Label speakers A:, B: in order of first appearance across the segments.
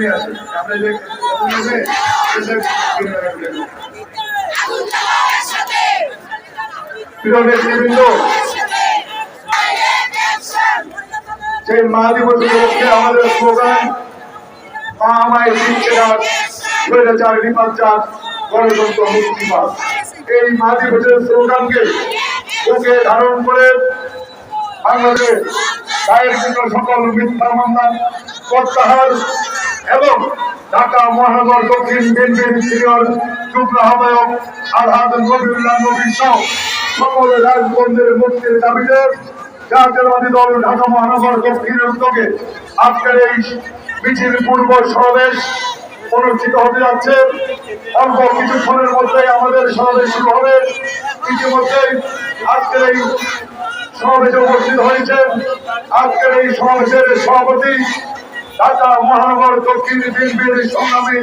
A: নিয়ে আসেন। আপনি যে সেই মা দিবস উপলক্ষে মা আমায় স্লোগানকে বুকে ধারণ করে বাংলাদেশ দায়ের জন্য সকল মিথ্যা মামলা, প্রত্যাহার এবং ঢাকা মহানগর দক্ষিণ বিএনপির সিনিয়র যুগ্ম আহ্বায়ক আলহাদ নবীউল্লাহ নবী সহ সকল রাজবন্ধের মুক্তির দাবিতে জাতীয়বাদী দল ঢাকা মহানগর দক্ষিণের উদ্যোগে আজকের এই মিছিল পূর্ব সমাবেশ অনুষ্ঠিত হতে যাচ্ছে। অল্প কিছুক্ষণের মধ্যে আমাদের সমাবেশ শুরু হবে। ইতিমধ্যেই আজকের এই সমাবেশে উপস্থিত হয়েছে। আজকের এই সমাবেশের সভাপতি ঢাকা মহানগর দক্ষিণ বিএনপির সংগ্রামী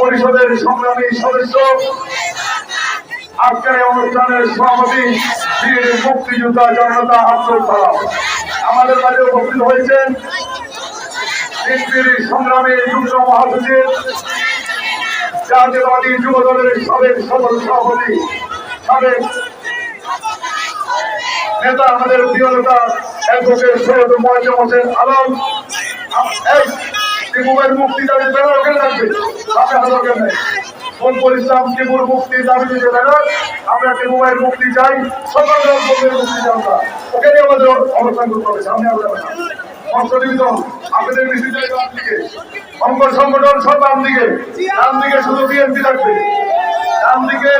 A: পরিষদের সংগ্রামী সদস্য। আজকের অনুষ্ঠানের সভাপতি বীর মুক্তিযোদ্ধা জনতা আব্দুল সালাম। আমাদের মাঝে উপস্থিত হয়েছেন বিএনপির সংগ্রামী যুগ্ম মহাসচিব, জাতীয়বাদী যুব দলের সাবেক সদর সভাপতি, সাবেক নেতা আমাদের প্রিয় নেতা অ্যাডভোকেট সৈয়দ মোয়াজ্জম হোসেন আলম ত্রিপুরের মুক্তি দাবি ব্যানার ওখানে থাকবে আমরা হাজার ওখানে ফোনপুর ইসলাম ত্রিপুর মুক্তি দাবি দিতে আমরা ত্রিপুরের মুক্তি চাই। সকল ধর্মের মুক্তি চাই আমরা। ওখানে আমাদের অবস্থান করতে হবে, সামনে আমরা অঙ্গ সংগঠন সব বাম দিকে। ডান দিকে শুধু বিএনপি থাকবে। ডান দিকে